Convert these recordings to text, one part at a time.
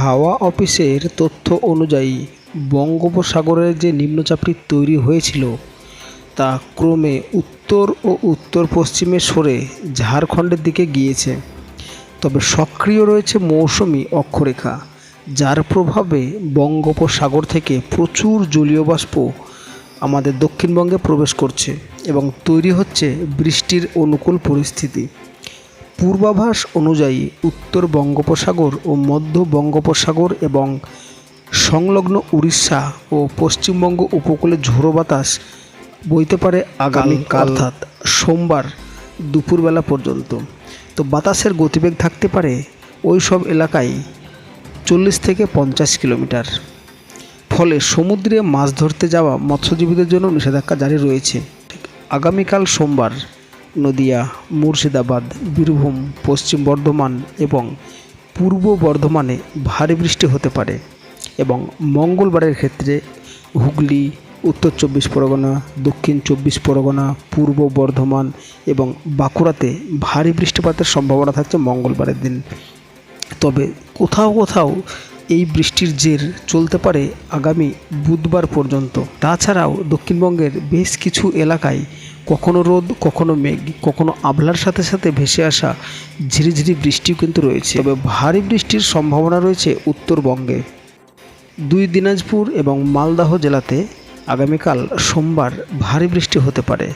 হাওয়া অফিসের তথ্য অনুযায়ী, বঙ্গোপসাগরের যে নিম্নচাপটি তৈরি হয়েছিল, তা ক্রমে উত্তর ও উত্তর পশ্চিমে সরে ঝাড়খণ্ডের দিকে গিয়েছে। তবে সক্রিয় রয়েছে মৌসুমি অক্ষরেখা, যার প্রভাবে বঙ্গোপসাগর থেকে প্রচুর জলীয় বাষ্প আমাদের দক্ষিণবঙ্গে প্রবেশ করছে এবং তৈরি হচ্ছে বৃষ্টির অনুকূল পরিস্থিতি। পূর্বাভাস অনুযায়ী উত্তর বঙ্গোপসাগর ও মধ্য বঙ্গোপসাগর এবং সংলগ্ন উড়িষ্যা ও পশ্চিমবঙ্গ উপকূলে ঝোড়ো বাতাস বইতে পারে আগামী অর্থাৎ সোমবার দুপুরবেলা পর্যন্ত। তো বাতাসের গতিবেগ থাকতে পারে ওই সব এলাকায় চল্লিশ থেকে পঞ্চাশ কিলোমিটার। ফলে সমুদ্রে মাছ ধরতে যাওয়া মৎস্যজীবীদের জন্য নিষেধাজ্ঞা জারি রয়েছে। আগামীকাল সোমবার নদিয়া, মুর্শিদাবাদ, বীরভূম, পশ্চিম বর্ধমান এবং পূর্ব বর্ধমানে ভারী বৃষ্টি হতে পারে এবং মঙ্গলবারের ক্ষেত্রে হুগলি, উত্তর চব্বিশ পরগনা, দক্ষিণ চব্বিশ পরগনা, পূর্ব বর্ধমান এবং বাঁকুড়াতে ভারী বৃষ্টিপাতের সম্ভাবনা থাকছে মঙ্গলবারের দিন। তবে কোথাও কোথাও এই বৃষ্টির জের চলতে পারে আগামী বুধবার পর্যন্ত। তাছাড়াও দক্ষিণবঙ্গের বেশ কিছু এলাকায় কখনো রোদ, কখনো মেঘ, কখনো আবলার সাথে সাথে ভেসে আসা ঝিরিঝিরি বৃষ্টিও কিন্তু রয়েছে। তবে ভারী বৃষ্টির সম্ভাবনা রয়েছে উত্তরবঙ্গে। দুই দিনাজপুর এবং মালদাহ জেলাতে আগামীকাল সোমবার ভারী বৃষ্টি হতে পারে।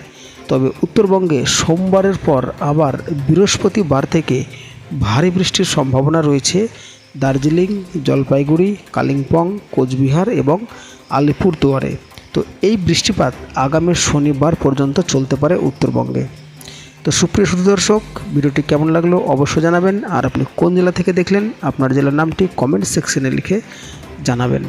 তবে উত্তরবঙ্গে সোমবারের পর আবার বৃহস্পতিবার থেকে ভারী বৃষ্টির সম্ভাবনা রয়েছে। দার্জিলিং, জলপাইগুড়ি, কালিম্পং, কোচবিহার এবং আলিপুরদুয়ারে। তো এই বৃষ্টিপাত আগামী শনিবার পর্যন্ত চলতে পারে উত্তরবঙ্গে। তো সুপ্রিয় দর্শক, ভিডিওটি কেমন লাগল অবশ্যই জানাবেন, আর আপনি কোন জেলা থেকে দেখলেন, আপনার জেলার নামটি কমেন্ট সেকশনে লিখে জানাবেন।